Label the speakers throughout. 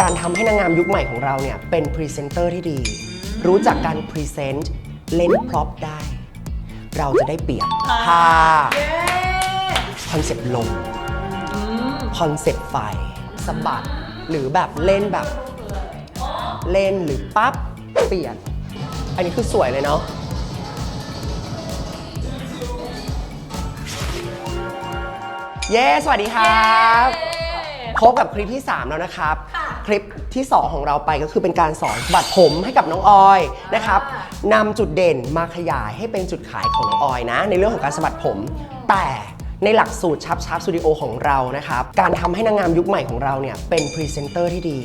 Speaker 1: การทำให้นางงามยุคใหม่ของเราเนี่ยเป็นพรีเซนเตอร์ที่ดี รู้จักการพรีเซนต์เล่นพร็อพได้ เราจะได้เปรียบถ้าคอนเซปต์ลมคอนเซปต์ไฟสะบัด หรือแบบเล่นแบบ เล่นหรือปั๊บเปลี่ยน อันนี้คือสวยเลยเนาะเย้ สวัสดีครับ พบกับคลิปที่ 3 แล้วนะครับค ลิปที่ 2 ของเราไปก็คือเป็นการสอนบัดผมให้กับน้องออยนะครับนำจุดเด่นมาขยายให้เป็นจุดขายของน้องออยนะ ในเรื่องของการสะบัดผม แต่ในหลักสูตรชับชับสตูดิโอของเรานะครับ การทำให้นางงามยุคใหม่ของเราเนี่ยเป็นพรีเซนเตอร์ที่ดี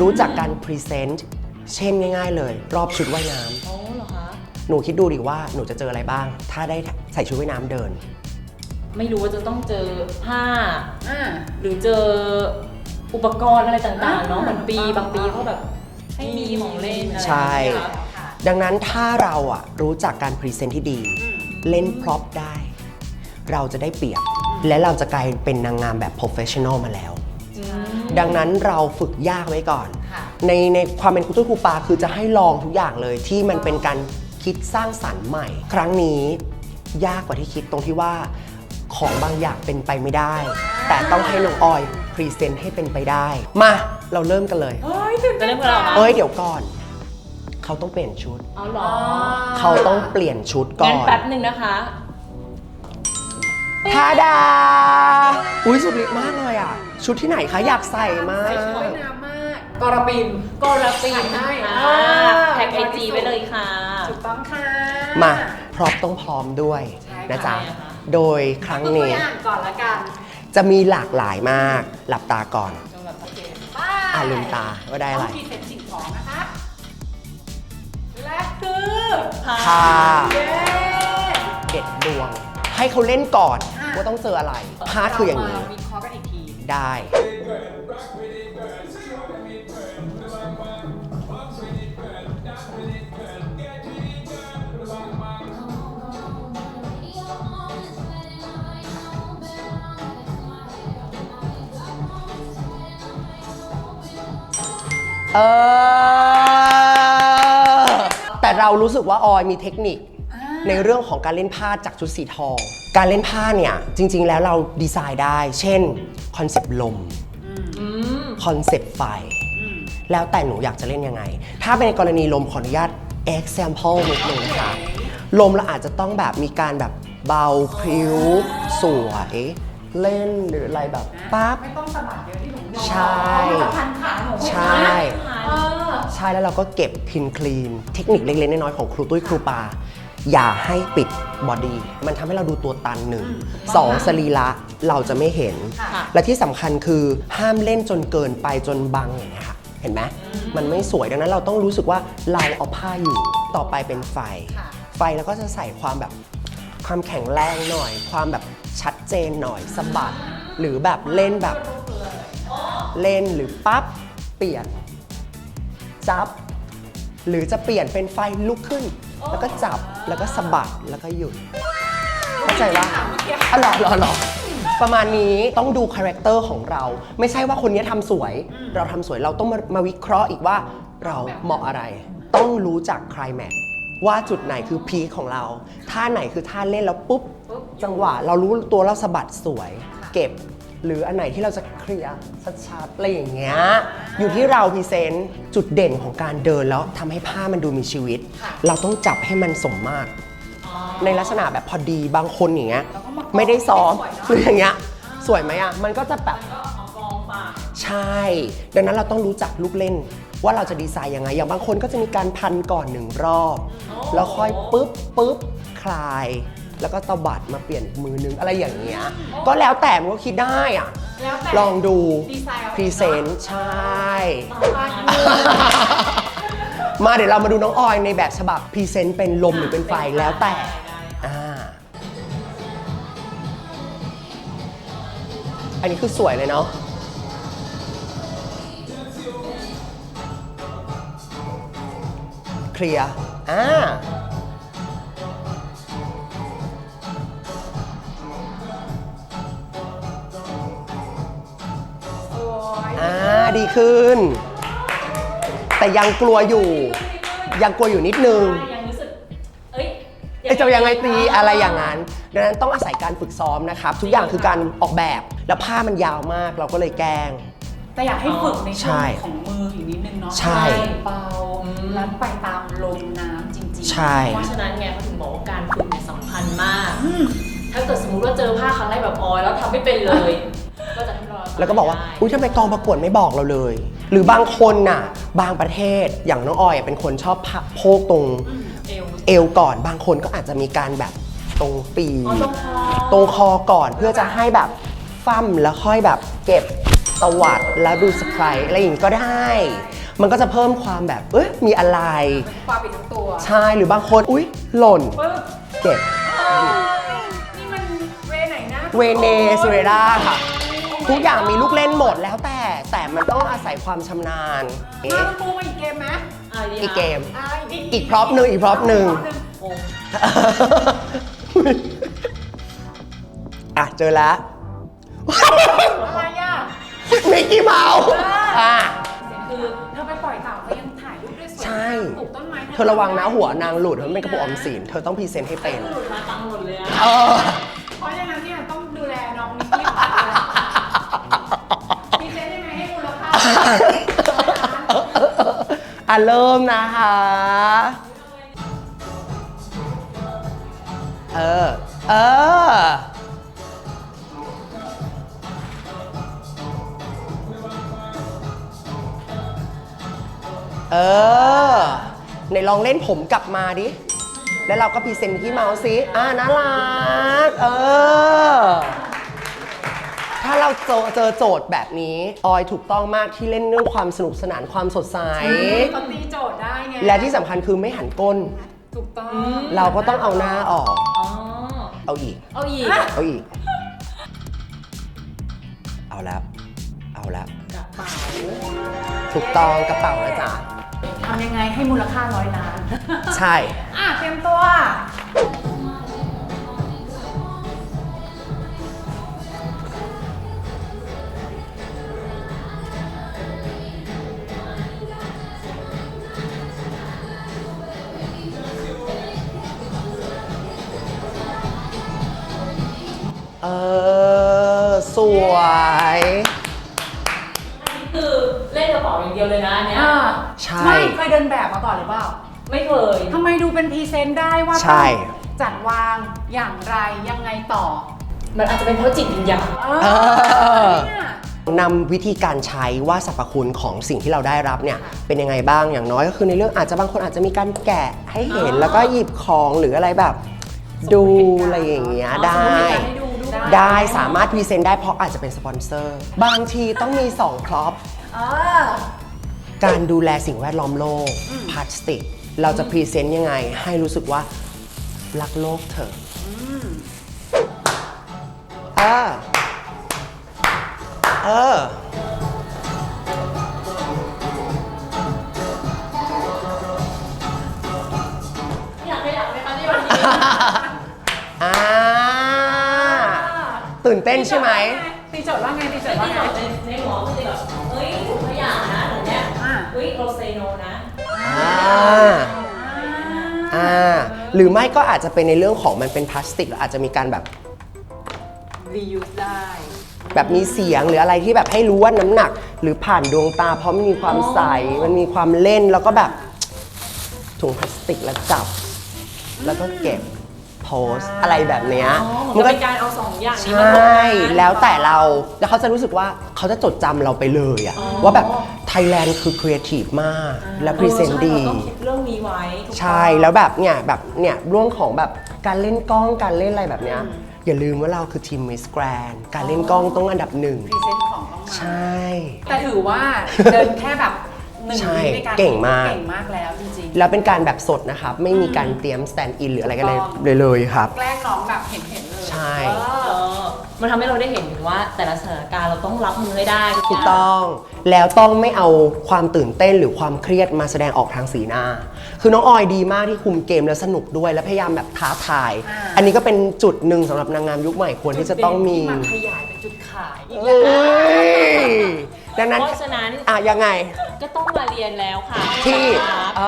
Speaker 1: รู้จักการพรีเซนต์เช่นง่าย ๆ เลย รอบชุดว่ายน้ำ
Speaker 2: โอ้เหรอคะ
Speaker 1: หนูคิดดูดิว่าหนูจะเจออะไรบ้าง ถ้าได้ใส่ชุดว่ายน้ำเดิน
Speaker 2: ไม่รู้ว่าจะต้องเจอผ้า
Speaker 3: อ่า
Speaker 2: หรือเจอ อุปกรณ์อะไรต่างๆเนาะเหมือนปีบางปีเขาแบบให้มีของเล่นอะไร
Speaker 1: ใช่
Speaker 2: อย่างเงี้ยค่ะ
Speaker 1: ดังนั้นถ้าเราอะรู้จักการพรีเซนต์ที่ดี เล่นพร็อพได้ เราจะได้เปรียบ และเราจะกลายเป็นนางงามแบบ professional มาแล้ว ดังนั้นเราฝึกยากไว้ก่อน
Speaker 3: ค่ะ
Speaker 1: ในในความเป็นครูตุ้ยครูปาคือจะให้ลองทุกอย่างเลยที่มันเป็นการคิดสร้างสรรค์ใหม่ ครั้งนี้ยากกว่าที่คิดตรงที่ว่าของบางอย่างเป็นไปไม่ได้ แต่ต้องให้น้องออย พรีเซนต์ให้เป็นไปได้ มาเราเริ่มกันเลย
Speaker 3: เฮ้ยตื่น
Speaker 2: จะเริ่มกันแล้วเหรอคะ
Speaker 1: เอ้ยเดี๋ยวก่อน เขาต้องเปลี่ยนชุด
Speaker 2: เอาเหรอ
Speaker 1: เขาต้องเปลี่ยนชุดก่อ
Speaker 2: งั้น
Speaker 1: น
Speaker 2: แป๊บหนึ่งนะคะ
Speaker 1: ทาดา อุ้ยสุดฤทธิ์มากเลยอะ ชุดที่ไหนคะ อยากใส่มาก
Speaker 3: ใส่ชุดว่ายน้ำมากกรปิม
Speaker 2: กรปีน
Speaker 3: ถ่ายให้
Speaker 2: ค่ะ
Speaker 3: อ่า
Speaker 2: แท็กไอจีไว้เลยค่ะ
Speaker 3: ถูกต้องค่ะ
Speaker 1: มาพร็อพต้องพร้อมด้วย
Speaker 3: ใช่ค่ะ
Speaker 1: นะจ๊ะ
Speaker 2: ใช่ค่ะ
Speaker 1: โดยครั้ง
Speaker 3: ตัว
Speaker 1: นี้
Speaker 3: อย่างก่อนละกัน
Speaker 1: จะมีหลากหลายมาก หลับตาก่อน
Speaker 2: จนแบบโอเค
Speaker 3: ไป
Speaker 1: อ่าลืมตาว่าได้อะไร
Speaker 3: ต้องพรีเซนต์สิ่งของนะคะและคือ
Speaker 1: ผ้า
Speaker 3: เย้
Speaker 1: เด็ดดวง ให้เขาเล่นก่อน
Speaker 3: อะ
Speaker 1: ว่าต้องเจออะไรผ้าคืออย่างนี้
Speaker 3: เรมวิเคราะห์กันอีกที
Speaker 1: ได้ เออ แต่เรารู้สึกว่าออยมีเทคนิคในเรื่องของการเล่นผ้าจากชุดสีทอง การเล่นผ้าเนี่ยจริง ๆ แล้วเราดีไซน์ได้ เช่นคอนเซปต์ลม
Speaker 2: อืม
Speaker 1: คอนเซปต์ไฟ แล้วแต่หนูอยากจะเล่นยังไง ถ้าเป็นในกรณีลมขออนุญาต example นิดนึงนะคะลมเราอาจจะต้องแบบมีการแบบเบาพริ้ว สวย เล่นหรืออะไรแบบปั๊บ
Speaker 3: ไม่ต้องสะบัดเยอะที่หนูบอก
Speaker 1: ใช่
Speaker 3: ไม่ต้องพันขาหนู
Speaker 1: ใช่
Speaker 3: เออ
Speaker 1: ใช่แล้วเราก็เก็บพินคลีน เทคนิคเล็กๆน้อยๆของครูตุ้ยครูปา อย่าให้ปิดบอดี้มันทำให้เราดูตัวตันหนึ่งสองสรีระเราจะไม่เห็น
Speaker 3: ค่ะ
Speaker 1: และที่สำคัญคือห้ามเล่นจนเกินไปจนบังอย่างเงี้ยค่ะเห็นไหมมันไม่สวยดังนั้นเราต้องรู้สึกว่าเราเอาผ้าอยู่ต่อไปเป็นไฟ
Speaker 3: ค่ะ
Speaker 1: ไฟแล้วก็จะใส่ความแบบความแข็งแรงหน่อย ความแบบ ชัดเจนหน่อยสะบัด หรือแบบเล่นแบบ เล่นหรือปั๊บ เปลี่ยน จับ หรือจะเปลี่ยนเป็นไฟลุกขึ้น แล้วก็จับแล้วก็สะบัดแล้วก็หยุด เข้าใจว่าอ๋อหรอหรอเหรอประมาณนี้ต้องดูคาแรคเตอร์ของเรา ไม่ใช่ว่าคนนี้ทำสวย เราทำสวยเราต้องมามาวิเคราะห์อีกว่าเราเหมาะอะไร ต้องรู้จักคลแม็ ว่าจุดไหนคือพีคของเรา ท่าไหนคือท่าเล่นแล้วปุ๊บ จังหวะ เรารู้ตัวเราสะบัดสวย เก็บ หรืออันไหนที่เราจะเคลียร์ชัดๆอะไรอย่างเงี้ย อยู่ที่เราพรีเซนต์จุดเด่นของการเดินแล้วทำให้ผ้ามันดูมีชีวิต เราต้องจับให้มันสมมาตรในลักษณะแบบพอดีบางคนอย่างเงี้ยไม่ได้ซ้อมหรืออย่างเงี้ยสวยไหมอะ มันก็จะแบบ
Speaker 2: เอากองปาก
Speaker 1: ใช่ ดังนั้นเราต้องรู้จักลูกเล่น ว่าเราจะดีไซน์ยังไง อย่างบางคนก็จะมีการพันก่อนหนึ่งรอบ แล้วค่อยปุ๊บปุ๊บคลาย แล้วก็ตบัดมาเปลี่ยนอีกมือนึงอะไรอย่างเงี้ย ก็แล้วแต่มันก็คิดได้อะ
Speaker 3: แล้วแต่
Speaker 1: ลองดู
Speaker 3: ดีไซน์เอา
Speaker 1: พรีเซนต์ใช่
Speaker 3: ไป
Speaker 1: มาเดี๋ยวเรามาดูน้องออยในแบบฉบับพรีเซนต์เป็นลมหรือเป็นไฟแล้วแต่อ่าอันนี้คือสวยเลยเนาะ เคลียร์อ่า
Speaker 3: สวย
Speaker 1: อ่าดีดีขึ้น แต่ยังกลัวอยู่ ยังกลัวอยู่นิดนึง
Speaker 2: ยังรู้สึก เอ้ย
Speaker 1: เอ้ยจะยังไงตีอะไรอย่างนั้น ดังนั้นต้องอาศัยการฝึกซ้อมนะครับ ทุกอย่างคือการออกแบบ แล้วผ้ามันยาวมากเราก็เลยแกล้ง
Speaker 3: แต่อยากให้ฝึกใน
Speaker 1: ใช่
Speaker 3: ช่วงของมืออีกนิดนึงเนาะ
Speaker 1: ใช่
Speaker 3: เบาแล้วไปตามลมน้ำจริงๆ
Speaker 1: ใช่
Speaker 2: เพราะฉะนั้นไงเขาถึงบอกว่าการฝึกเนี่ยสำคัญมาก
Speaker 3: อืม
Speaker 2: ถ้าเกิดสมมติว่าเจอผ้าครั้งแรกแบบออยแล้วทำไม่เป็นเลย ก็จะทำให้เรา
Speaker 1: แล้วก็บอกว่า
Speaker 2: ได้
Speaker 1: อุ้ยทำไมกองประกวดไม่บอกเราเลย หรือบางคนน่ะ บางประเทศอย่างน้องออยเป็นคนชอบพะโพกตรง
Speaker 2: เอว
Speaker 1: เอวก่อน บางคนก็อาจจะมีการแบบตรงปี
Speaker 2: อ๋อตรงคอ
Speaker 1: ตรงคอก่อนเพื่อจะให้แบบฟั่มแล้วค่อยแบบเก็บ ตวัดแล้วดูสไครอะไรอย่างนี้ก็ได้ มันก็จะเพิ่มความแบบ เอ้ยมีอะไร
Speaker 3: ความปิดทั้งตัว
Speaker 1: ใช่ หรือบางคน อุ๊ย หล่น
Speaker 3: ปึ๊บ
Speaker 1: เก็บ
Speaker 3: นี่มันเวไหนนะ
Speaker 1: เวเนซุเอลาค่ะ ทุกอย่างมีลูกเล่นหมดแล้วแต่ แต่มันต้องอาศัยความชำนาญ
Speaker 3: มาต้องปูมาอีกเกมไหม
Speaker 2: อะดี
Speaker 1: อีกเกม
Speaker 3: อ่า
Speaker 1: อีกพร็อพหนึ่งอีกพร็อพหนึ่ง
Speaker 2: โอ้
Speaker 1: อะ เจอแล้ว
Speaker 3: อะไรอะ
Speaker 1: มิกกี้เมาส์อะ
Speaker 3: คือเธอไปปล่อยเต่าเขายังถ่ายรูปได้สวย
Speaker 1: ใช่
Speaker 3: ปลูกต้นไม้
Speaker 1: เธอระวังนะหัวนางหลุดมันเป็นกระปุกออมสินเธอต้องพรีเซนต์ให้เป็น
Speaker 2: หลุดมาตังค์หมดเลยอะ
Speaker 1: เออ
Speaker 3: เพราะฉะนั้นเนี่ยต้องดูแลน้องนิกกี้พี่เจนยังไงให้มูลค่า
Speaker 1: อะเริ่มนะคะ เออ เออ เออในลองเล่นผมกลับมาดิ แล้วเราก็พรีเซนต์มิกกี้เมาส์สิอ่าน่ารัก เออ ถ้าเราเจอเจอโจทย์แบบนี้ ออยถูกต้องมากที่เล่นเรื่องความสนุกสนานความสดใส
Speaker 3: เขาตีโจทย์ได้ไง
Speaker 1: และที่สำคัญคือไม่หันก้น
Speaker 3: ถูกต้อง
Speaker 1: เราก็ต้องเอาหน้าออก
Speaker 2: อ๋อ
Speaker 1: เอาอีก
Speaker 2: เอาอีก
Speaker 1: เอาอีก เอาแล้ว เอาแล้ว
Speaker 2: กระเป๋า
Speaker 1: ถูกต้องกระเป๋านะจ๊ะ
Speaker 3: ทำ ยังไงให้มูลค่าร้อยล้าน
Speaker 1: ใช่
Speaker 3: อะเตรียมตัว
Speaker 1: เออ สวย
Speaker 2: คือเล่นกระเป๋าอย่างเดียวเลยนะอันเนี้ย
Speaker 3: อ่า
Speaker 1: ใช่
Speaker 3: ไม่เคยเดินแบบมาก่อนหรือเปล่า
Speaker 2: ไม่เคย
Speaker 3: ทำไมดูเป็นพรีเซนต์ได้ว่า
Speaker 1: ใช่
Speaker 3: ต้องจัดวางอย่างไรยังไงต่อ
Speaker 2: มันอาจจะเป็นเพราะจิตวิญญาณ
Speaker 3: เอ
Speaker 1: เออ
Speaker 3: เนี่ย
Speaker 1: นำวิธีการใช้ว่าสรรพคุณของสิ่งที่เราได้รับเนี่ยเป็นยังไงบ้างอย่างน้อยก็คือในเรื่องอาจจะบางคนอาจจะมีการแกะให้เห็น
Speaker 2: อ๋อ
Speaker 1: แล้วก็หยิบของหรืออะไรแบบ ดูอะไรอย่างเงี้ย
Speaker 2: อ๋อ
Speaker 1: ได้
Speaker 2: สมมุติมีการให้ ดูด้วย
Speaker 1: ได้สามารถพรีเซนต์ได้เพราะอาจจะเป็นสปอนเซอร์ บางทีต้องมี2ครอป
Speaker 3: เออ
Speaker 1: การดูแลสิ่งแวดล้อมโลกพลาสติก เราจะพรีเซนต์ยังไง ให้รู้สึกว่ารักโลกเถอะ ตื่นเต้นใช่ไหม
Speaker 3: ตีโจทย์ว่าไงตีโจทย์ว่า
Speaker 2: ที่
Speaker 3: ไง
Speaker 2: เราในในหัวคือแบบเฮ้ยถุงขยะนะหนูเนี้ย
Speaker 3: อ่า
Speaker 2: เฮ้ยโรเซโนนะ
Speaker 1: อ่าอ่าหรือไม่ก็อาจจะเป็นในเรื่องของมันเป็นพลาสติกแล้วอาจจะมีการแบบ
Speaker 3: รียูสได้
Speaker 1: แบบมีเสียงหรืออะไรที่แบบให้รู้ว่าน้ำหนัก หรือผ่านดวงตาเพราะมันมีความใส มันมีความเล่นแล้วก็แบบถุงพลาสติกแล้วจับ แล้วก็เก็บ โพสต์อะไรแบบเนี้ย
Speaker 2: อ๋อ
Speaker 1: มั
Speaker 2: มัน
Speaker 1: น
Speaker 2: ก็
Speaker 1: ก็
Speaker 2: เป็นการเอาสองอย่าง
Speaker 1: ใช
Speaker 2: นี้มาบวก่กัน
Speaker 1: แล้วแต่เราแล้วเขาจะรู้สึกว่าเขาจะจดจำเราไปเลยอะ
Speaker 2: อ๋อ
Speaker 1: ว่าแบบไทยแลนด์คือครีเอทีฟมาก และพรีเซนต์ดี
Speaker 2: เราต้องคิดเรื่องนี้ไว้ถูกต้อง
Speaker 1: ใช่แล้วแบบเนี่ยแบบเนี่ยเรื่องของแบบการเล่นกล้องการเล่นอะไรแบบเนี้ยอย่าลืมว่าเราคือทีมมิสแกรนการเล่นกล้องต้องอันดับหนึ่ง
Speaker 3: พรีเซนต์ของต้องมา
Speaker 1: ใช่
Speaker 3: แต่ถือว่าเดินแค่แบบ หนึ่ง
Speaker 1: ใช่
Speaker 3: วิในการ
Speaker 1: เก่งมาก
Speaker 3: เก่งมากแล้วจริง
Speaker 1: แล้วเป็นการแบบสดนะครับ ไม่มีการเตรียมสแตนด์อินหรืออะไรกันเลยเลยเลยครับ
Speaker 3: ๆแกล้งน้องแบบเห็นเห็นๆเลย
Speaker 1: ใช่
Speaker 3: เอ
Speaker 2: เอ
Speaker 3: อ
Speaker 2: อมันทำให้เราได้เห็นถึงว่าแต่ละสถานการณ์เราต้องรับมือให้ได้
Speaker 1: ถูกต้องแล้วต้องไม่เอาความตื่นเต้นหรือความเครียดมาแสดงออกทางสีหน้า คือน้องออยดีมากที่คุมเกมแล้วสนุกด้วย และพยายามแบบท้าทายอันนี้ก็เป็นจุดหนึ่งสำหรับนางงามยุคใหม่ควรที่จะต้องมี
Speaker 2: ที่มาขยายเป็นจุดขายอีก
Speaker 1: เอ้ย ดังนั้น
Speaker 2: เพราะฉะนั้น
Speaker 1: อะยังไง
Speaker 2: ก็ต้องมาเรียนแล้วค่ะ
Speaker 1: ที่
Speaker 2: ครับ
Speaker 1: เอ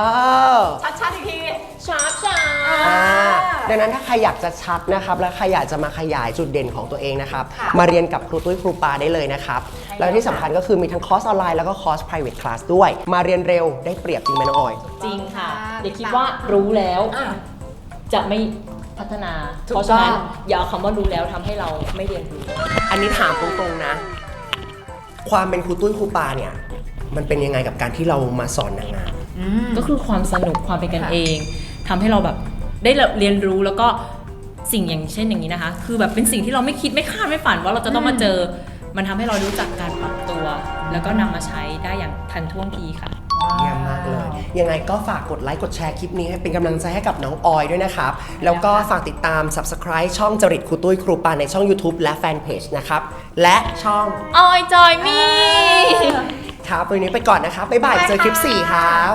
Speaker 1: อ
Speaker 3: ชัดๆอีกที
Speaker 2: ชาร์ปชาร์ป
Speaker 1: อ่าดังนั้นถ้าใครอยากจะชัดนะครับ และใครอยากจะมาขยายจุดเด่นของตัวเองนะครับ
Speaker 3: ค่ะ
Speaker 1: มาเรียนกับครูตุ้ยครูปาได้เลยนะครับ แล้วที่สำคัญก็คือมีทั้งคอร์สออนไลน์แล้วก็คอร์ส private class ด้วย มาเรียนเร็วได้เปรียบจริงไหมน้องออย
Speaker 2: จริงค่ะ
Speaker 3: ค่ะ
Speaker 2: อย่าคิดว่ารู้แล้ว
Speaker 3: อะ
Speaker 2: จะไม่พัฒนา
Speaker 3: ถูก
Speaker 2: เพราะฉะนั้น
Speaker 3: ต้อง
Speaker 2: อย่าเอาคำว่ารู้แล้วทำให้เราไม่เรียนรู้
Speaker 1: อันนี้ถามตรงๆนะ ความเป็นครูตุ้ยครูปาเนี่ย มันเป็นยังไงกับการที่เรามาสอนนางงาม
Speaker 2: ก็คือความสนุกความเป็นกัน
Speaker 3: ค่ะ
Speaker 2: เองทำให้เราแบบได้เรียนรู้แล้วก็สิ่งอย่างเช่นอย่างนี้นะคะ คือแบบเป็นสิ่งที่เราไม่คิดไม่คาดไม่ฝันว่าเราจะต้องมาเจอ มันทำให้เรารู้จักการปรับตัว แล้วก็นำมาใช้ได้อย่างทันท่วงทีค่ะ
Speaker 1: เยี่ยมมากเลย ยังไงก็ฝากกดไลค์กดแชร์คลิปนี้ให้เป็นกำลังใจให้กับน้องออยด้วยนะครับ แล้วก็ฝากติดตาม Subscribe ช่องจริตครูตุ้ยครูปาในช่อง YouTube และแฟนเพจนะครับ และช่อง
Speaker 2: ออยจอยมี
Speaker 1: ครับวันนี้ไปก่อนนะครับบ๊ายบายเจอคลิป 4 ครับ